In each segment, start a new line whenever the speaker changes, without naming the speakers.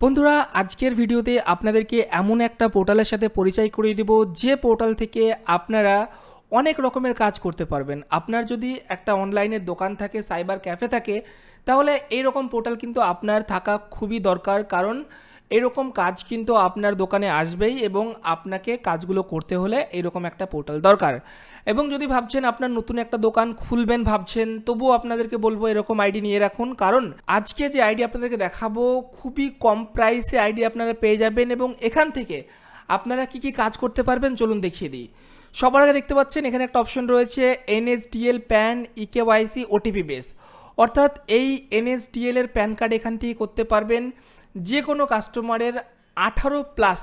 বন্ধুরা, আজকের ভিডিওতে আপনাদেরকে এমন একটা পোর্টালের সাথে পরিচয় করিয়ে দেব, যে পোর্টাল থেকে আপনারা অনেক রকমের কাজ করতে পারবেন। আপনার যদি একটা অনলাইনের দোকান থাকে, সাইবার ক্যাফে থাকে, তাহলে এই রকম পোর্টাল কিন্তু আপনার থাকা খুবই দরকার, কারণ এরকম কাজ কিন্তু আপনার দোকানে আসবেই এবং আপনাকে কাজগুলো করতে হলে এরকম একটা পোর্টাল দরকার। এবং যদি ভাবছেন আপনার নতুন একটা দোকান খুলবেন, ভাবছেন, তবুও আপনাদেরকে বলব এরকম আইডি নিয়ে রাখুন। কারণ আজকে যে আইডি আপনাদেরকে দেখাবো, খুবই কম প্রাইসে আইডি আপনারা পেয়ে যাবেন এবং এখান থেকে আপনারা কি কি কাজ করতে পারবেন চলুন দেখিয়ে দিই। সবার আগে দেখতে পাচ্ছেন, এখানে একটা অপশন রয়েছে NSDL PAN eKYC OTP base অর্থাৎ এই এনএসডিএল এর প্যান কার্ড এখান থেকে করতে পারবেন। যে কোনো কাস্টমারের আঠারো প্লাস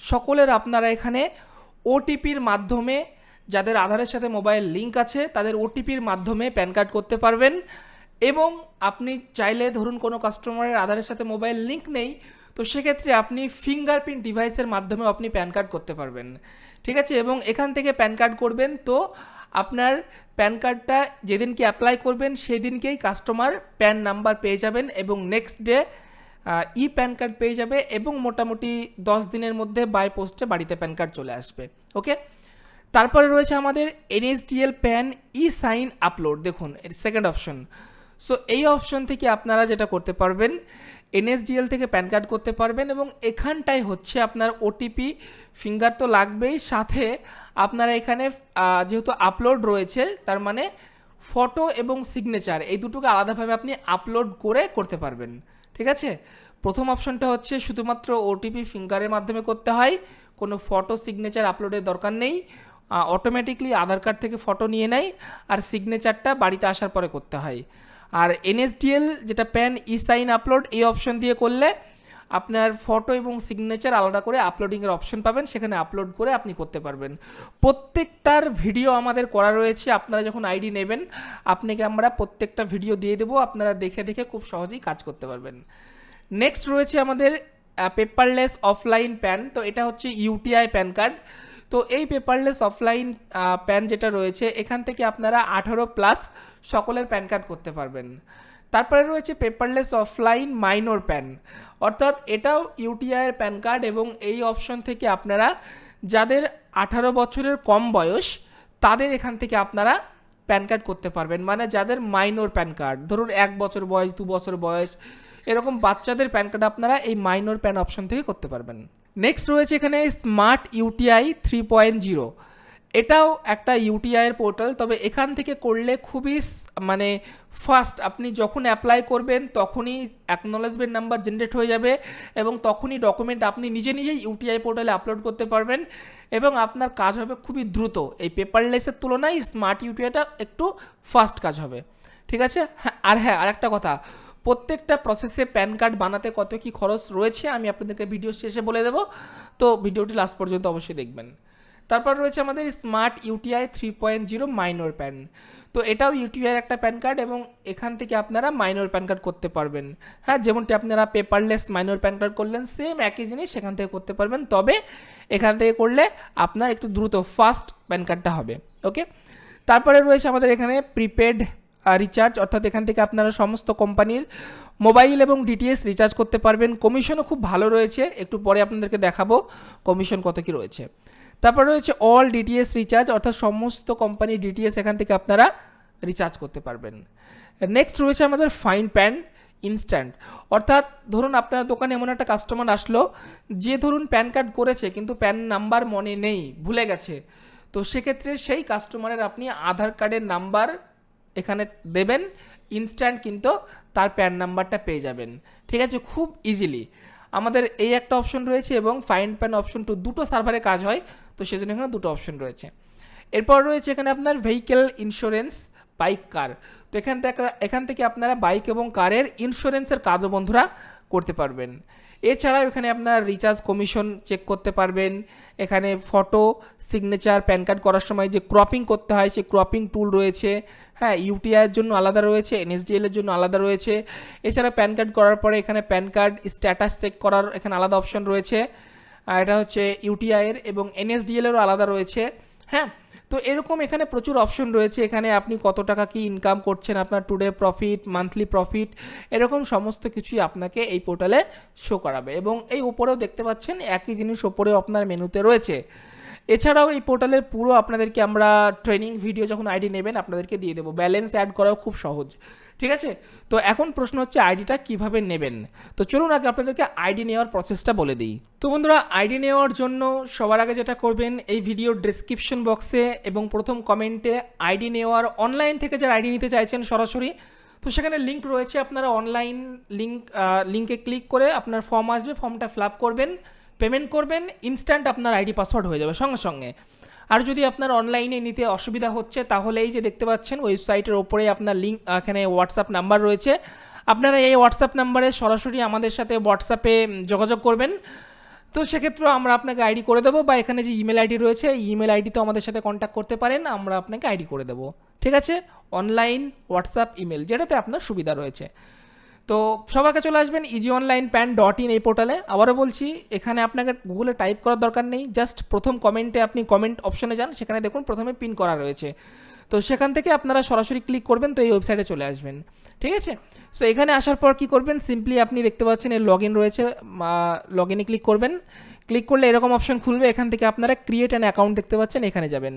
সকলের আপনারা এখানে ওটিপির মাধ্যমে যাদের আধারের সাথে মোবাইল লিঙ্ক আছে, তাদের ওটিপির মাধ্যমে প্যান কার্ড করতে পারবেন। এবং আপনি চাইলে ধরুন কোনো কাস্টমারের আধারের সাথে মোবাইল লিঙ্ক নেই, তো সেক্ষেত্রে আপনি ফিঙ্গারপ্রিন্ট ডিভাইসের মাধ্যমে আপনি প্যান কার্ড করতে পারবেন। ঠিক আছে? এবং এখান থেকে প্যান কার্ড করবেন, তো আপনার প্যান কার্ডটা যেদিনকে অ্যাপ্লাই করবেন সেই দিনকেই কাস্টমার প্যান নাম্বার পেয়ে যাবেন এবং next day e PAN card পেয়ে যাবে এবং মোটামুটি দশ দিনের মধ্যে বাই পোস্টে বাড়িতে প্যান কার্ড চলে আসবে। ওকে তারপরে রয়েছে আমাদের NSDL PAN e sign upload দেখুন, এর সেকেন্ড অপশন সো এই অপশন থেকে আপনারা যেটা করতে পারবেন এনএসডিএল থেকে প্যান কার্ড করতে পারবেন এবং এখানটায় হচ্ছে আপনার ওটিপি ফিঙ্গার তো লাগবেই। সাথে আপনারা এখানে যেহেতু আপলোড রয়েছে, তার মানে ফটো এবং সিগনেচার এই দুটোকে আলাদাভাবে আপনি আপলোড করে করতে পারবেন। ঠিক আছে? প্রথম অপশনটা হচ্ছে শুধুমাত্র ওটিপি ফিঙ্গারের মাধ্যমে করতে হয়। কোনো ফটো সিগনেচার আপলোডের দরকার নেই। অটোমেটিকলি আধার কার্ড থেকে ফটো নিয়ে নেয় আর সিগনেচারটা বাড়িতে আসার পরে করতে হয়। আর এনএসডিএল যেটা প্যান ই সাইন আপলোড এই অপশন দিয়ে করলে আপনার ফটো এবং সিগনেচার আলাদা করে আপলোডিংয়ের অপশন পাবেন, সেখানে আপলোড করে আপনি করতে পারবেন। প্রত্যেকটার ভিডিও আমাদের করা রয়েছে, আপনারা যখন আইডি নেবেন, আপনাকে আমরা প্রত্যেকটা ভিডিও দিয়ে দেবো, আপনারা দেখে দেখে খুব সহজেই কাজ করতে পারবেন। নেক্সট রয়েছে আমাদের পেপারলেস অফলাইন প্যান তো এটা হচ্ছে ইউটিআই প্যান কার্ড তো এই পেপারলেস অফলাইন প্যান যেটা রয়েছে, এখান থেকে আপনারা আঠারো প্লাস সকলের প্যান কার্ড করতে পারবেন। তারপরে রয়েছে পেপারলেস অফলাইন মাইনর প্যান অর্থাৎ এটাও ইউটিআইয়ের প্যান কার্ড এবং এই অপশন থেকে আপনারা যাদের আঠারো বছরের কম বয়স, তাদের এখান থেকে আপনারা প্যান কার্ড করতে পারবেন। মানে যাদের মাইনর প্যান কার্ড ধরুন এক বছর বয়স, দু বছর বয়স, এরকম বাচ্চাদের প্যান কার্ড আপনারা এই মাইনর প্যান অপশন থেকে করতে পারবেন। নেক্সট রয়েছে এখানে smart UTI three point zero এটাও একটা ইউটিআইয়ের পোর্টাল তবে এখান থেকে করলে খুবই মানে ফাস্ট আপনি যখন অ্যাপ্লাই করবেন, তখনই অ্যাকনোলেজমেন্ট নাম্বার জেনারেট হয়ে যাবে এবং তখনই ডকুমেন্ট আপনি নিজে নিজেই ইউটিআই পোর্টালে আপলোড করতে পারবেন এবং আপনার কাজ হবে খুবই দ্রুত। এই পেপারলেসের তুলনায় স্মার্ট ইউটিআইটা একটু ফাস্ট কাজ হবে। ঠিক আছে? হ্যাঁ আর হ্যাঁ আর একটা কথা। প্রত্যেকটা প্রসেসে প্যান কার্ড বানাতে কত কি খরচ রয়েছে, আমি আপনাদেরকে ভিডিও শেষে বলে দেবো। তো ভিডিওটি লাস্ট পর্যন্ত অবশ্যই দেখবেন। তারপর রয়েছে আমাদের smart UTI three point zero minor PAN তো এটাও ইউটিআইয়ের একটা প্যান কার্ড এবং এখান থেকে আপনারা মাইনর প্যান কার্ড করতে পারবেন। হ্যাঁ যেমনটি আপনারা পেপারলেস মাইনর প্যান কার্ড করলেন সেম একই জিনিস সেখান থেকে করতে পারবেন। তবে এখান থেকে করলে আপনার একটু দ্রুত ফাস্ট প্যান কার্ডটা হবে ওকে তারপরে রয়েছে আমাদের এখানে প্রিপেড রিচার্জ অর্থাৎ এখান থেকে আপনারা সমস্ত কোম্পানির মোবাইল এবং ডিটিএস রিচার্জ করতে পারবেন। কমিশনও খুব ভালো রয়েছে। একটু পরে আপনাদেরকে দেখাবো কমিশন কত কি রয়েছে। তারপর রয়েছে অল ডিটিএস রিচার্জ অর্থাৎ সমস্ত কোম্পানির ডিটিএস এখান থেকে আপনারা রিচার্জ করতে পারবেন। নেক্সট রয়েছে আমাদের ফাইন প্যান ইনস্ট্যান্ট অর্থাৎ ধরুন আপনার দোকানে এমন একটা কাস্টমার আসলো, যে ধরুন প্যান কার্ড করেছে, কিন্তু প্যান নাম্বার মনে নেই, ভুলে গেছে। তো সেক্ষেত্রে সেই কাস্টমারের আপনি আধার কার্ডের নাম্বার এখানে দেবেন ইনস্ট্যান্ট কিন্তু তার প্যান নাম্বারটা পেয়ে যাবেন। ঠিক আছে? খুব ইজিলি আমাদের এই একটা অপশন রয়েছে এবং ফাইন প্যান অপশন টু দুটো সার্ভারে কাজ হয়, তো সেজন্য এখানে দুটো অপশন রয়েছে। এরপর রয়েছে এখানে আপনার ভেহিকেল ইন্স্যুরেন্স বাইক কার তো এখান থেকে এখান থেকে আপনারা বাইক এবং কারের ইন্স্যুরেন্সের কাজও বন্ধুরা করতে পারবেন। এছাড়াও এখানে আপনার রিচার্জ কমিশন চেক করতে পারবেন। এখানে ফটো সিগনেচার প্যান কার্ড করার সময় যে ক্রপিং করতে হয়, সেই ক্রপিং টুল রয়েছে। হ্যাঁ ইউটিআইয়ের জন্য আলাদা রয়েছে এনএসডিএলের জন্য আলাদা রয়েছে। এছাড়া প্যান কার্ড করার পরে এখানে প্যান কার্ড স্ট্যাটাস চেক করার এখানে আলাদা অপশন রয়েছে। এটা হচ্ছে ইউটিআইয়ের এবং এনএসডিএলেরও আলাদা রয়েছে। হ্যাঁ তো এরকম এখানে প্রচুর অপশন রয়েছে। এখানে আপনি কত টাকা কি ইনকাম করছেন, আপনার টুডে প্রফিট মান্থলি প্রফিট এরকম সমস্ত কিছুই আপনাকে এই পোর্টালে শো করাবে। এবং এই উপরেও দেখতে পাচ্ছেন একই জিনিস ওপরেও আপনার মেনুতে রয়েছে। এছাড়াও এই পোর্টালের পুরো আপনাদেরকে আমরা ট্রেনিং ভিডিও যখন আইডি নেবেন, আপনাদেরকে দিয়ে দেবো। ব্যালেন্স অ্যাড করাও খুব সহজ। ঠিক আছে? তো এখন প্রশ্ন হচ্ছে আইডিটা কীভাবে নেবেন? তো চলুন আগে আপনাদেরকে আইডি নেওয়ার প্রসেসটা বলে দিই। তো বন্ধুরা আইডি নেওয়ার জন্য সবার আগে যেটা করবেন, এই ভিডিওর ডিসক্রিপশন বক্সে এবং প্রথম কমেন্টে আইডি নেওয়ার অনলাইন থেকে যারা আইডি নিতে চাইছেন সরাসরি, তো সেখানে লিঙ্ক রয়েছে। আপনারা অনলাইন লিঙ্ক লিঙ্কে ক্লিক করে আপনার ফর্ম আসবে ফর্মটা ফিল করবেন। পেমেন্ট করবেন ইনস্ট্যান্ট আপনার আইডি পাসওয়ার্ড হয়ে যাবে সঙ্গে সঙ্গে। আর যদি আপনার অনলাইনে নিতে অসুবিধা হচ্ছে, তাহলে এই যে দেখতে পাচ্ছেন ওয়েবসাইটের ওপরে আপনার লিঙ্ক এখানে হোয়াটসঅ্যাপ নাম্বার রয়েছে। আপনারা এই হোয়াটসঅ্যাপ নাম্বারে সরাসরি আমাদের সাথে হোয়াটসঅ্যাপে যোগাযোগ করবেন। তো সেক্ষেত্রে আমরা আপনাকে আইডি করে দেবো বা এখানে যে ইমেল আইডি রয়েছে ইমেল আইডি তো আমাদের সাথে কন্ট্যাক্ট করতে পারেন, আমরা আপনাকে আইডি করে দেবো। ঠিক আছে? অনলাইন হোয়াটসঅ্যাপ ইমেল যেটাতে আপনার সুবিধা রয়েছে। তো সবাইকে চলে আসবেন easy online PAN dot in এই পোর্টালে আবারও বলছি, এখানে আপনাকে গুগলে টাইপ করার দরকার নেই। জাস্ট প্রথম কমেন্টে আপনি কমেন্ট অপশনে যান, সেখানে দেখুন প্রথমে পিন করা রয়েছে। তো সেখান থেকে আপনারা সরাসরি ক্লিক করবেন, তো এই ওয়েবসাইটে চলে আসবেন। ঠিক আছে? সো এখানে আসার পর কি করবেন? সিম্পলি আপনি দেখতে পাচ্ছেন এর লগ ইন রয়েছে লগ ইনে ক্লিক করবেন। ক্লিক করলে এরকম অপশন খুলবে। এখান থেকে আপনারা ক্রিয়েট অ্যান অ্যাকাউন্ট দেখতে পাচ্ছেন, এখানে যাবেন।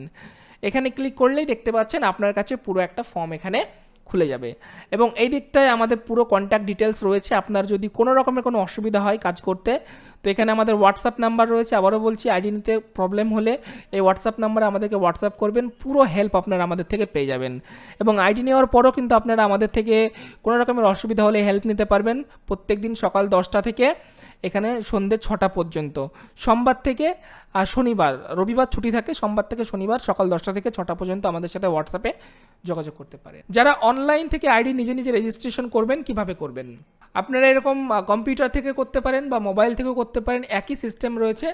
এখানে ক্লিক করলেই দেখতে পাচ্ছেন আপনার কাছে পুরো একটা ফর্ম এখানে খুলে যাবে। এবং এই দিকটায় আমাদের পুরো কন্ট্যাক্ট ডিটেলস রয়েছে। আপনার যদি কোনো রকমের কোনো অসুবিধা হয় কাজ করতে, তো এখানে আমাদের হোয়াটসঅ্যাপ নাম্বার রয়েছে। আবারও বলছি আইডি নিতে প্রবলেম হলে এই হোয়াটসঅ্যাপ নাম্বারে আমাদেরকে হোয়াটসঅ্যাপ করবেন। পুরো হেল্প আপনারা আমাদের থেকে পেয়ে যাবেন। এবং আইডি নেওয়ার পরও কিন্তু আপনারা আমাদের থেকে কোনো রকমের অসুবিধা হলে হেল্প নিতে পারবেন। প্রত্যেক দিন সকাল দশটা থেকে এখানে সন্ধ্যে ছটা পর্যন্ত। সোমবার থেকে শনিবার, রবিবার ছুটি থাকে। সোমবার থেকে শনিবার সকাল দশটা থেকে ছটা পর্যন্ত আমাদের সাথে হোয়াটসঅ্যাপে যোগাযোগ করতে পারে যারা অনলাইন থেকে আইডি নিজে নিজে রেজিস্ট্রেশন করবেন, কীভাবে করবেন? আপনারা এরকম কম্পিউটার থেকে করতে পারেন বা মোবাইল থেকেও করতে পারেন, একই সিস্টেম রয়েছে।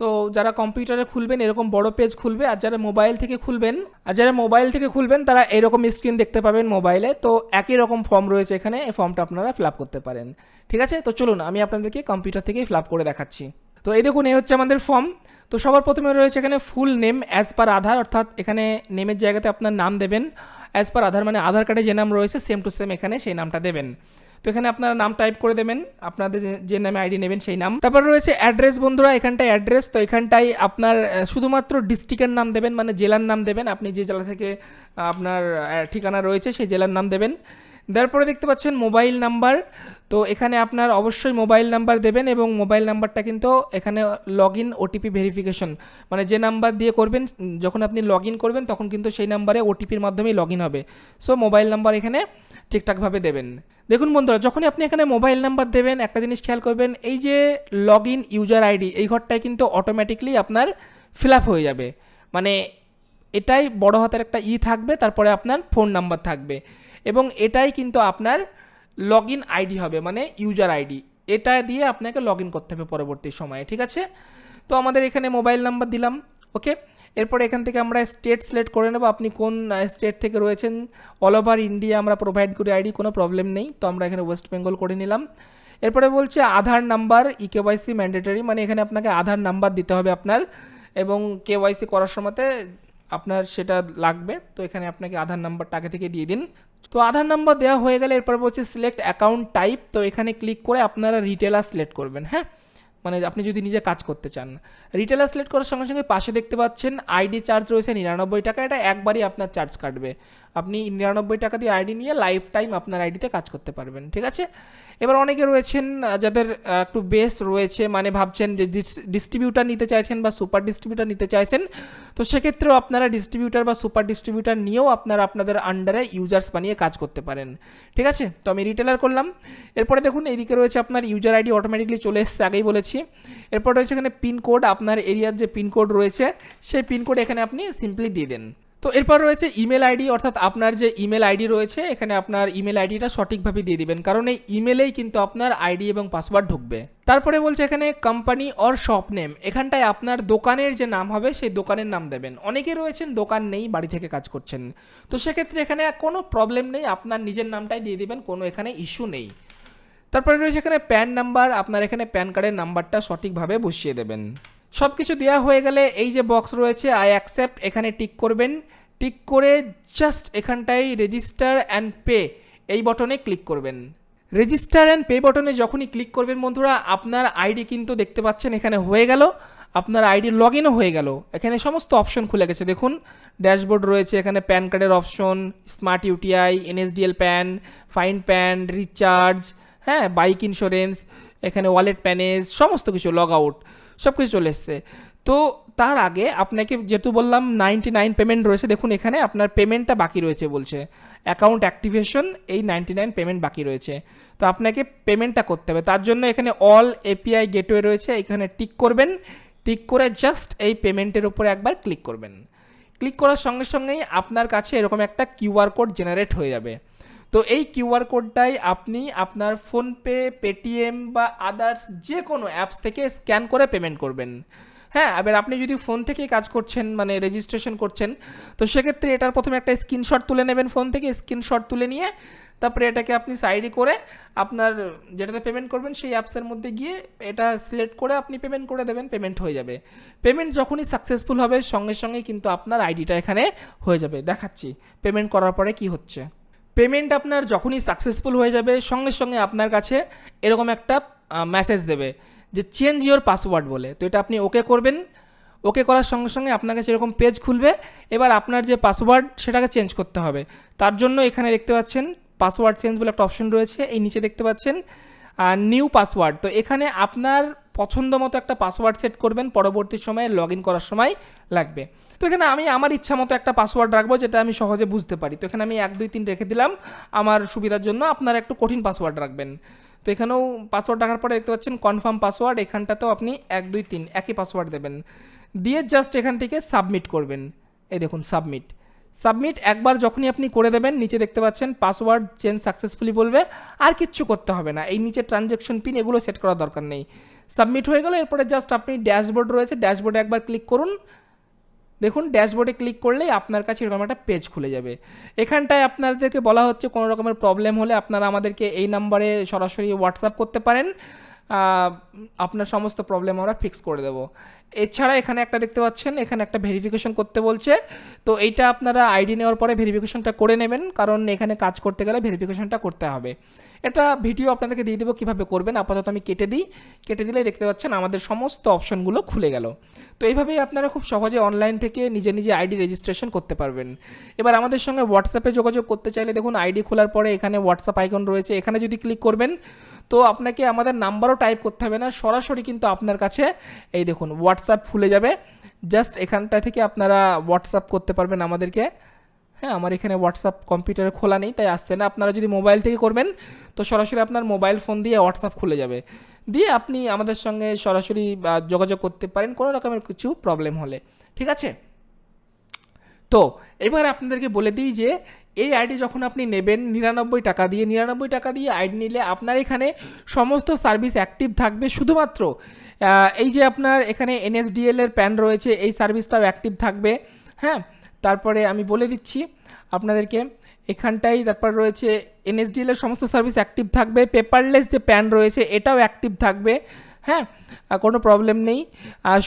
তো যারা কম্পিউটারে খুলবেন, এরকম বড় পেজ খুলবে, আর যারা মোবাইল থেকে খুলবেন, আর যারা মোবাইল থেকে খুলবেন, তারা এরকম স্ক্রিন দেখতে পাবেন মোবাইলে তো একই রকম ফর্ম রয়েছে এখানে, এই ফর্মটা আপনারা ফিল আপ করতে পারেন। ঠিক আছে? তো চলুন, আমি আপনাদেরকে কম্পিউটার থেকেই ফিল করে দেখাচ্ছি। তো এই দেখুন, এই হচ্ছে আমাদের ফর্ম তো সবার প্রথমে রয়েছে এখানে ফুল নেম অ্যাজ পার আধার, অর্থাৎ এখানে নেমের জায়গাতে আপনার নাম দেবেন। অ্যাজ পার আধার মানে আধার কার্ডে যে নাম রয়েছে সেম টু সেম এখানে সেই নামটা দেবেন। তো এখানে আপনারা নাম টাইপ করে দেবেন, আপনাদের যে- নামে আইডি নেবেন সেই নাম। তারপর রয়েছে অ্যাড্রেস বন্ধুরা, এখানটায় অ্যাড্রেস তো এখানটায় আপনার শুধুমাত্র ডিস্ট্রিক্টের নাম দেবেন মানে জেলার নাম দেবেন। আপনি যে জেলা থেকে আপনার ঠিকানা রয়েছে সেই জেলার নাম দেবেন। তারপরে দেখতে পাচ্ছেন মোবাইল নাম্বার। তো এখানে আপনার অবশ্যই মোবাইল নাম্বার দেবেন এবং মোবাইল নাম্বারটা কিন্তু এখানে লগ ইন ওটিপি ভেরিফিকেশন মানে যে নাম্বার দিয়ে করবেন, যখন আপনি লগ ইন করবেন, তখন কিন্তু সেই নাম্বারে ওটিপির মাধ্যমেই লগ ইন হবে। সো মোবাইল নাম্বার এখানে ঠিকঠাকভাবে দেবেন। দেখুন বন্ধুরা, যখনই আপনি এখানে মোবাইল নাম্বার দেবেন, একটা জিনিস খেয়াল করবেন, এই যে লগ ইন ইউজার আইডি এই ঘরটায় কিন্তু অটোমেটিকলি আপনার ফিল আপ হয়ে যাবে। মানে এটাই বড় হাতের একটা ই থাকবে, তারপরে আপনার ফোন নাম্বার থাকবে। এবং এটাই কিন্তু আপনার লগ ইন আইডি হবে মানে ইউজার আইডি এটা দিয়ে আপনাকে লগ ইন করতে হবে পরবর্তী সময়ে, ঠিক আছে? তো আমাদের এখানে মোবাইল নাম্বার দিলাম ওকে এরপর এখান থেকে আমরা স্টেট সিলেক্ট করে নেব। আপনি কোন স্টেট থেকে রয়েছেন? অল ওভার ইন্ডিয়া আমরা প্রোভাইড করি আইডি কোনো প্রবলেম নেই। তো আমরা এখানে ওয়েস্ট বেঙ্গল করে নিলাম। এরপরে বলছে Aadhaar number e KYC mandatory মানে এখানে আপনাকে আধার নাম্বার দিতে হবে আপনার, এবং কেওয়াইসি করার সময়তে আপনার সেটা লাগবে। তো এখানে আপনাকে আধার নাম্বারটা আগে থেকে দিয়ে দিন। তো আধার নাম্বার দেওয়া হয়ে গেলে এরপর বলছে সিলেক্ট অ্যাকাউন্ট টাইপ তো এখানে ক্লিক করে আপনারা রিটেলার সিলেক্ট করবেন হ্যাঁ? মানে আপনি যদি নিজে কাজ করতে চান। রিটেলার সিলেক্ট করার সঙ্গে সঙ্গে পাশে দেখতে পাচ্ছেন আইডি চার্জ রয়েছে নিরানব্বই টাকা, এটা একবারই আপনার চার্জ কাটবে। আপনি নিরানব্বই টাকা দিয়ে আইডি নিয়ে লাইফ টাইম আপনার আইডিতে কাজ করতে পারবেন, ঠিক আছে? এবার অনেকে রয়েছেন যাদের একটু বেস রয়েছে মানে ভাবছেন যে ডিস্ট্রিবিউটার নিতে চাইছেন বা সুপার ডিস্ট্রিবিউটার নিতে চাইছেন, তো সেক্ষেত্রেও আপনারা ডিস্ট্রিবিউটার বা সুপার ডিস্ট্রিবিউটার নিয়েও আপনারা আপনাদের আন্ডারে ইউজার্স বানিয়ে কাজ করতে পারেন। ঠিক আছে? তো আমি রিটেলার করলাম। এরপরে দেখুন, এইদিকে রয়েছে আপনার ইউজার আইডি অটোমেটিকলি চলে এসছে, আগেই বলেছি। এরপর রয়েছে এখানে পিনকোড আপনার এরিয়ার যে পিনকোড রয়েছে, সেই পিনকোড এখানে আপনি সিম্পলি দিয়ে দেন। তো এরপর রয়েছে ইমেল আইডি অর্থাৎ আপনার যে ইমেল আইডি রয়েছে, এখানে আপনার ইমেল আইডিটা সঠিকভাবে দিয়ে দিবেন। কারণ এই ইমেলেই কিন্তু আপনার আইডি এবং পাসওয়ার্ড ঢুকবে। তারপরে বলছে এখানে কোম্পানি অর শপ নেম এখানটায় আপনার দোকানের যে নাম হবে, সেই দোকানের নাম দেবেন। অনেকে রয়েছেন, দোকান নেই, বাড়ি থেকে কাজ করছেন। তো সেক্ষেত্রে এখানে কোনো প্রবলেম নেই, আপনার নিজের নামটাই দিয়ে দিবেন, কোনো এখানে ইস্যু নেই। তারপরে রয়েছে এখানে প্যান নাম্বার আপনার এখানে প্যান কার্ডের নাম্বারটা সঠিকভাবে বসিয়ে দেবেন। সব কিছু দেওয়া হয়ে গেলে এই যে বক্স রয়েছে আই অ্যাকসেপ্ট এখানে টিক করবেন। টিক করে জাস্ট এখানটায় রেজিস্টার অ্যান্ড পে এই বটনে ক্লিক করবেন। রেজিস্টার অ্যান্ড পে বটনে যখনই ক্লিক করবেন বন্ধুরা, আপনার আইডি কিন্তু দেখতে পাচ্ছেন, এখানে হয়ে গেল। আপনার আইডি লগ ইনও হয়ে গেল। এখানে সমস্ত অপশন খুলে গেছে। দেখুন ড্যাশবোর্ড রয়েছে, এখানে প্যান কার্ডের option smart UTI NSDL PAN fine PAN recharge হ্যাঁ বাইক ইন্স্যুরেন্স এখানে ওয়ালেট প্যানেজ সমস্ত কিছু লগ আউট সব কিছু চলে এসছে। তো তার আগে আপনাকে যেহেতু বললাম নাইনটি নাইন পেমেন্ট রয়েছে, দেখুন এখানে আপনার পেমেন্টটা বাকি রয়েছে বলছে। অ্যাকাউন্ট অ্যাক্টিভেশন এই নাইনটি নাইন পেমেন্ট বাকি রয়েছে। তো আপনাকে পেমেন্টটা করতে হবে। তার জন্য এখানে অল এপিআই গেটওয়ে রয়েছে, এখানে টিক করবেন। টিক করে জাস্ট এই পেমেন্টের উপরে একবার ক্লিক করবেন। ক্লিক করার সঙ্গে সঙ্গেই আপনার কাছে এরকম একটা কিউআর কোড জেনারেট হয়ে যাবে। তো এই কিউআর কোডটাই আপনি আপনার ফোনপে, পেটিএম বা আদার্স যে কোনো অ্যাপস থেকে স্ক্যান করে পেমেন্ট করবেন। হ্যাঁ এবার আপনি যদি ফোন থেকেই কাজ করছেন মানে রেজিস্ট্রেশন করছেন, তো সেক্ষেত্রে এটার প্রথমে একটা স্ক্রিনশট তুলে নেবেন ফোন থেকে স্ক্রিনশট তুলে নিয়ে তারপরে এটাকে আপনি সাইডে করে আপনার যেটাতে পেমেন্ট করবেন সেই অ্যাপসের মধ্যে গিয়ে এটা সিলেক্ট করে আপনি পেমেন্ট করে দেবেন পেমেন্ট হয়ে যাবে। পেমেন্ট যখনই সাকসেসফুল হবে, সঙ্গে সঙ্গে কিন্তু আপনার আইডিটা এখানে হয়ে যাবে। দেখাচ্ছি পেমেন্ট করার পরে কি হচ্ছে। পেমেন্ট আপনার যখনই সাকসেসফুল হয়ে যাবে, সঙ্গে সঙ্গে আপনার কাছে এরকম একটা মেসেজ দেবে যে চেঞ্জ ইওর পাসওয়ার্ড বলে। তো এটা আপনি ওকে করবেন। ওকে করার সঙ্গে সঙ্গে আপনার কাছে এরকম পেজ খুলবে। এবার আপনার যে পাসওয়ার্ড সেটাকে চেঞ্জ করতে হবে। তার জন্য এখানে দেখতে পাচ্ছেন পাসওয়ার্ড চেঞ্জ বলে একটা অপশন রয়েছে। এই নিচে দেখতে পাচ্ছেন নিউ পাসওয়ার্ড তো এখানে আপনার পছন্দ মতো একটা পাসওয়ার্ড সেট করবেন, পরবর্তী সময়ে লগ ইন করার সময় লাগবে। তো এখানে আমি আমার ইচ্ছা মতো একটা পাসওয়ার্ড রাখব, যেটা আমি সহজে বুঝতে পারি। তো এখানে আমি এক, দুই, তিন রেখে দিলাম। আমার সুবিধার জন্য আপনারা একটু কঠিন পাসওয়ার্ড রাখবেন। তো এখানেও পাসওয়ার্ড রাখার পরে দেখতে পাচ্ছেন কনফার্ম পাসওয়ার্ড এখানটাতেও আপনি এক, দুই, তিন একই পাসওয়ার্ড দেবেন। দিয়ে জাস্ট এখান থেকে সাবমিট করবেন। এই দেখুন সাবমিট সাবমিট একবার যখনই আপনি করে দেবেন, নিচে দেখতে পাচ্ছেন পাসওয়ার্ড চেঞ্জ সাকসেসফুলি বলবে, আর কিচ্ছু করতে হবে না। এই নিচে ট্রানজ্যাকশন পিন এগুলো সেট করার দরকার নেই। সাবমিট হয়ে গেলে এরপরে জাস্ট আপনি ড্যাশবোর্ড রয়েছে ড্যাশবোর্ডে একবার ক্লিক করুন। দেখুন ড্যাশবোর্ডে ক্লিক করলেই আপনার কাছে এরকম একটা পেজ খুলে যাবে। এখানটায় আপনাদেরকে বলা হচ্ছে কোনো রকমের প্রবলেম হলে আপনারা আমাদেরকে এই নাম্বারে সরাসরি হোয়াটসঅ্যাপ করতে পারেন। আপনার সমস্ত প্রবলেম আমরা ফিক্স করে দেবো। এছাড়া এখানে একটা দেখতে পাচ্ছেন, এখানে একটা ভেরিফিকেশন করতে বলছে। তো এইটা আপনারা আইডি নেওয়ার পরে ভেরিফিকেশনটা করে নেবেন, কারণ এখানে কাজ করতে গেলে ভেরিফিকেশনটা করতে হবে। এটা ভিডিও আপনাদেরকে দিয়ে দেবো কীভাবে করবেন, আপাতত আমি কেটে দিই। কেটে দিলে দেখতে পাচ্ছেন আমাদের সমস্ত অপশনগুলো খুলে গেল। তো এইভাবেই আপনারা খুব সহজে অনলাইন থেকে নিজে নিজে আইডি রেজিস্ট্রেশন করতে পারবেন। এবার আমাদের সঙ্গে হোয়াটসঅ্যাপে যোগাযোগ করতে চাইলে দেখুন আইডি খোলার পরে এখানে হোয়াটসঅ্যাপ আইকন রয়েছে, এখানে যদি ক্লিক করবেন, তো আপনাকে আমাদের নাম্বারও টাইপ করতে হবে না, সরাসরি কিন্তু আপনার কাছে এই দেখুন হোয়াটসঅ্যাপ খুলে যাবে। জাস্ট এখানটা থেকে আপনারা হোয়াটসঅ্যাপ করতে পারবেন আমাদেরকে। হ্যাঁ আমার এখানে হোয়াটসঅ্যাপ কম্পিউটারে খোলা নেই, তাই আসছে না। আপনারা যদি মোবাইল থেকে করবেন, তো সরাসরি আপনার মোবাইল ফোন দিয়ে হোয়াটসঅ্যাপ খুলে যাবে। দিয়ে আপনি আমাদের সঙ্গে সরাসরি যোগাযোগ করতে পারেন, কোনো রকমের কিছু প্রবলেম হলে। ঠিক আছে? তো, এবার আপনাদেরকে বলে দিই যে এই আইডি যখন আপনি নেবেন, নিরানব্বই টাকা দিয়ে, নিরানব্বই টাকা দিয়ে আইডি নিলে আপনার এখানে সমস্ত সার্ভিস অ্যাক্টিভ থাকবে শুধুমাত্র। এই যে আপনার এখানে এনএসডিএল এর প্যান রয়েছে, এই সার্ভিসটাও অ্যাক্টিভ থাকবে। হ্যাঁ তারপরে আমি বলে দিচ্ছি আপনাদেরকে, এখানটাই তারপর রয়েছে এনএসডিএল এর সমস্ত সার্ভিস অ্যাক্টিভ থাকবে, পেপারলেস যে প্যান রয়েছে, এটাও অ্যাক্টিভ থাকবে। হ্যাঁ কোনো প্রবলেম নেই।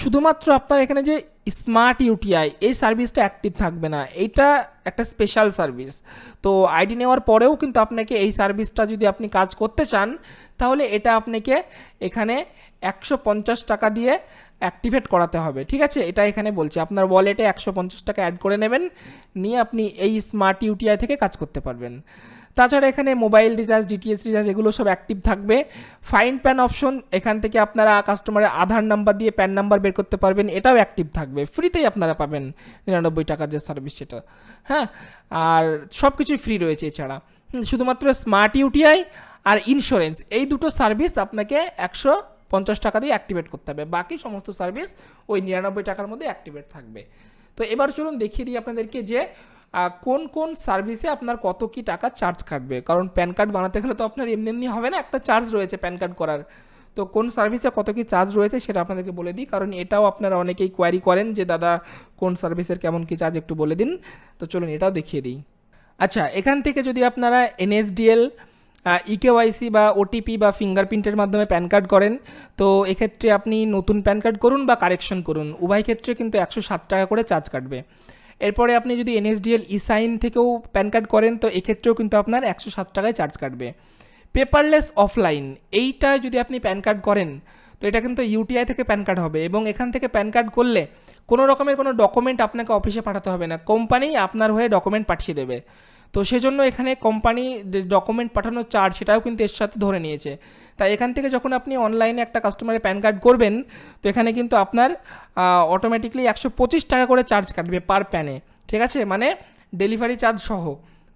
শুধুমাত্র আপনার এখানে যে স্মার্ট ইউটিআই, এই সার্ভিসটা অ্যাক্টিভ থাকবে না। এইটা একটা স্পেশাল সার্ভিস। তো আইডি নেওয়ার পরেও কিন্তু আপনাকে এই সার্ভিসটা যদি আপনি কাজ করতে চান, তাহলে এটা আপনাকে এখানে একশো পঞ্চাশ টাকা দিয়ে অ্যাক্টিভেট করাতে হবে। ঠিক আছে? এটা এখানে বলছে। আপনার ওয়ালেটে একশো পঞ্চাশ টাকা অ্যাড করে নেবেন। নিয়ে আপনি এই স্মার্ট ইউটিআই থেকে কাজ করতে পারবেন। তাছাড়া এখানে মোবাইল রিচার্জ ডিটিএস রিচার্জ এগুলো সব অ্যাক্টিভ থাকবে। ফাইন প্যান অপশন এখান থেকে আপনারা কাস্টমারের আধার নাম্বার দিয়ে প্যান নাম্বার বের করতে পারবেন, এটাও অ্যাক্টিভ থাকবে। ফ্রিতেই আপনারা পাবেন নিরানব্বই টাকার যে সার্ভিস সেটা। হ্যাঁ? আর সব কিছুই ফ্রি রয়েছে এছাড়া। শুধুমাত্র স্মার্ট ইউটিআই আর ইন্স্যুরেন্স এই দুটো সার্ভিস আপনাকে একশো পঞ্চাশ টাকা দিয়ে অ্যাক্টিভেট করতে হবে। বাকি সমস্ত সার্ভিস ওই নিরানব্বই টাকার মধ্যে অ্যাক্টিভেট থাকবে। তো এবার চলুন দেখিয়ে দিই আপনাদেরকে যে কোন কোন সার্ভিসে আপনার কত কি টাকা চার্জ কাটবে? কারণ প্যান কার্ড বানাতে গেলে তো আপনার এমনি এমনি হবে না, একটা চার্জ রয়েছে প্যান কার্ড করার। তো কোন সার্ভিসে কত কি চার্জ রয়েছে সেটা আপনাদেরকে বলে দিই, কারণ এটাও আপনারা অনেকেই কোয়ারি করেন যে, দাদা, কোন সার্ভিসের কেমন কি চার্জ একটু বলে দিন। তো চলুন এটাও দেখিয়ে দিই। আচ্ছা এখান থেকে যদি আপনারা এনএসডিএল ইকেওয়াইসি বা ওটিপি বা ফিঙ্গারপ্রিন্টের মাধ্যমে প্যান কার্ড করেন, তো এক্ষেত্রে আপনি নতুন প্যান কার্ড করুন বা কারেকশন করুন। উভয় ক্ষেত্রে কিন্তু একশো ষাট টাকা করে চার্জ কাটবে। এরপরে আপনি যদি এনএসডিএল ইসাইন সাইন থেকেও প্যান কার্ড করেন, তো এক্ষেত্রেও কিন্তু আপনার একশো সাত টাকায় চার্জ কাটবে। পেপারলেস অফলাইন, এইটা যদি আপনি প্যান কার্ড করেন, তো এটা কিন্তু ইউটিআই থেকে প্যান কার্ড হবে এবং এখান থেকে প্যান কার্ড করলে কোনো রকমের কোনো ডকুমেন্ট আপনাকে অফিসে পাঠাতে হবে না। কোম্পানি আপনার হয়ে ডকুমেন্ট পাঠিয়ে দেবে। তো সেজন্য এখানে কোম্পানি ডকুমেন্ট পাঠানোর চার্জ সেটাও কিন্তু এর সাথে ধরে নিয়েছে। তাই এখান থেকে যখন আপনি অনলাইনে একটা কাস্টমারের প্যান কার্ড করবেন, তো এখানে কিন্তু আপনার অটোমেটিকলি একশো পঁচিশ টাকা করে চার্জ কাটবে পার প্যানে ঠিক আছে? মানে ডেলিভারি চার্জ সহ।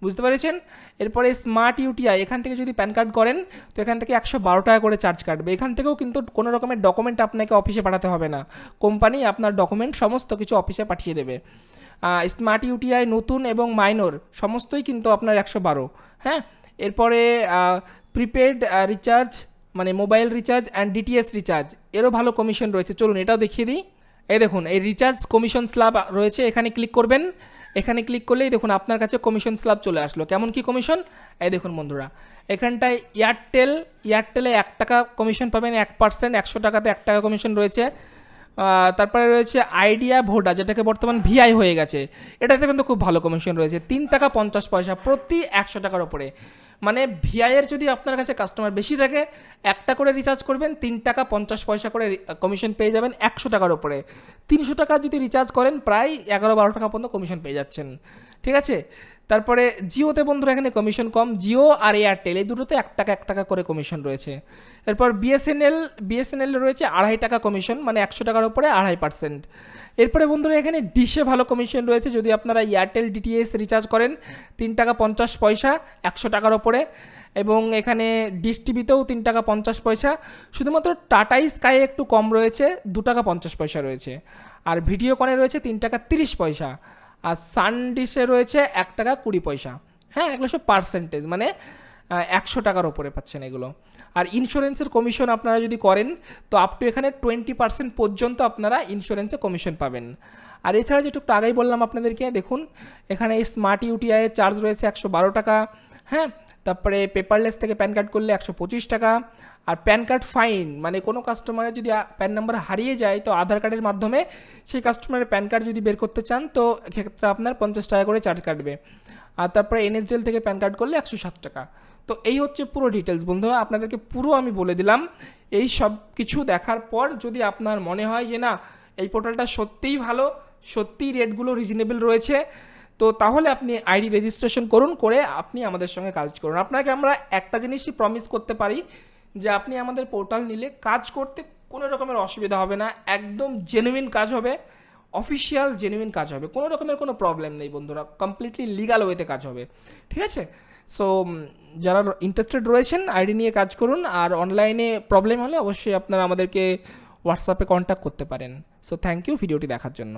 বুঝতে পেরেছেন? এরপরে স্মার্ট ইউটিআই এখান থেকে যদি প্যান কার্ড করেন, তো এখান থেকে একশো বারো টাকা করে চার্জ কাটবে। এখান থেকেও কিন্তু কোনো রকমের ডকুমেন্ট আপনাকে অফিসে পাঠাতে হবে না। কোম্পানি আপনার ডকুমেন্ট সমস্ত কিছু অফিসে পাঠিয়ে দেবে। স্মার্ট ইউটিআই নতুন এবং মাইনর সমস্তই কিন্তু আপনার একশো বারো। হ্যাঁ? এরপরে প্রিপেড রিচার্জ মানে mobile recharge and DTS recharge এরও ভালো কমিশন রয়েছে। চলুন, এটাও দেখিয়ে দিই। এই দেখুন, এই রিচার্জ কমিশন স্ল্যাব রয়েছে, এখানে ক্লিক করবেন। এখানে ক্লিক করলেই দেখুন, আপনার কাছে কমিশন স্ল্যাব চলে আসলো। কেমন কি কমিশন এই দেখুন, বন্ধুরা, এখানটায় এয়ারটেল এয়ারটেলে এক টাকা কমিশন পাবেন, এক পার্সেন্ট একশো টাকাতে এক টাকা কমিশন রয়েছে। তারপরে রয়েছে আইডিয়া ভোডা, যেটাকে বর্তমান ভিআই হয়ে গেছে। এটাতে কিন্তু খুব ভালো কমিশন রয়েছে। তিন টাকা পঞ্চাশ পয়সা প্রতি একশো টাকার ওপরে মানে ভিআইয়ের যদি আপনার কাছে কাস্টমার বেশি থাকে, একটা করে রিচার্জ করবেন, তিন টাকা পঞ্চাশ পয়সা করে কমিশন পেয়ে যাবেন একশো টাকার ওপরে তিনশো টাকা যদি রিচার্জ করেন, প্রায় এগারো বারো টাকা পর্যন্ত কমিশন পেয়ে যাচ্ছেন। ঠিক আছে? তারপরে জিওতে বন্ধুরা এখানে কমিশন কম। জিও আর এয়ারটেল, এই দুটোতে এক টাকা এক টাকা করে কমিশন রয়েছে। এরপর বিএসএনএল বিএসএনএল রয়েছে আড়াই টাকা কমিশন মানে একশো টাকার উপরে আড়াই পার্সেন্ট এরপরে বন্ধুরা এখানে ডিশে ভালো কমিশন রয়েছে, যদি আপনারা এয়ারটেল ডিটিএস রিচার্জ করেন, তিন টাকা পঞ্চাশ পয়সা, একশো টাকার ওপরে এবং এখানে ডিশ টিভিতেও তিন টাকা পঞ্চাশ পয়সা। শুধুমাত্র টাটাই স্কাই একটু কম রয়েছে, দু টাকা পঞ্চাশ পয়সা রয়েছে। আর ভিডিও কনে রয়েছে তিন টাকা তিরিশ পয়সা। আর সান ডিশে রয়েছে এক টাকা কুড়ি পয়সা। হ্যাঁ এগুলো সব পার্সেন্টেজ মানে একশো টাকার ওপরে পাচ্ছেন এগুলো। আর ইন্স্যুরেন্সের কমিশন আপনারা যদি করেন, তো আপ টু এখানে টোয়েন্টি পার্সেন্ট পর্যন্ত আপনারা ইন্স্যুরেন্সে কমিশন পাবেন। আর এছাড়া যেটুকু আগেই বললাম আপনাদেরকে, দেখুন, এখানে স্মার্ট ইউটিআইয়ের চার্জ রয়েছে একশো বারো টাকা হ্যাঁ তারপরে পেপারলেস থেকে প্যান কার্ড করলে একশো পঁচিশ টাকা। আর প্যান কার্ড ফাইন মানে কোনো কাস্টমারের যদি প্যান নাম্বার হারিয়ে যায়, তো আধার কার্ডের মাধ্যমে সেই কাস্টমারের প্যান কার্ড যদি বের করতে চান, তো ক্ষেত্রে আপনার পঞ্চাশ টাকা করে চার্জ কাটবে। আর তারপরে এনএসডিএল থেকে প্যান কার্ড করলে একশো সাত টাকা। তো এই হচ্ছে পুরো ডিটেলস বন্ধুরা, আপনাদেরকে পুরো আমি বলে দিলাম। এই সব কিছু দেখার পর যদি আপনার মনে হয় যে না, এই পোর্টালটা সত্যিই ভালো, সত্যিই রেটগুলো রিজনেবল রয়েছে তো তাহলে আপনি আইডি রেজিস্ট্রেশন করুন, করে আপনি আমাদের সঙ্গে কাজ করুন। আপনাকে আমরা একটা জিনিসই প্রমিস করতে পারি, যে আপনি আমাদের পোর্টাল নিলে কাজ করতে কোনো রকমের অসুবিধা হবে না, একদম জেনুইন কাজ হবে অফিসিয়াল জেনুইন কাজ হবে, কোনো রকমের কোনো প্রবলেম নেই বন্ধুরা কমপ্লিটলি লিগাল ওয়েতে কাজ হবে, ঠিক আছে? সো যারা ইন্টারেস্টেড রয়েছেন, আইডি নিয়ে কাজ করুন, আর অনলাইনে প্রবলেম হলে অবশ্যই আপনারা আমাদেরকে হোয়াটসঅ্যাপে কন্ট্যাক্ট করতে পারেন। সো থ্যাংক ইউ ভিডিওটি দেখার জন্য।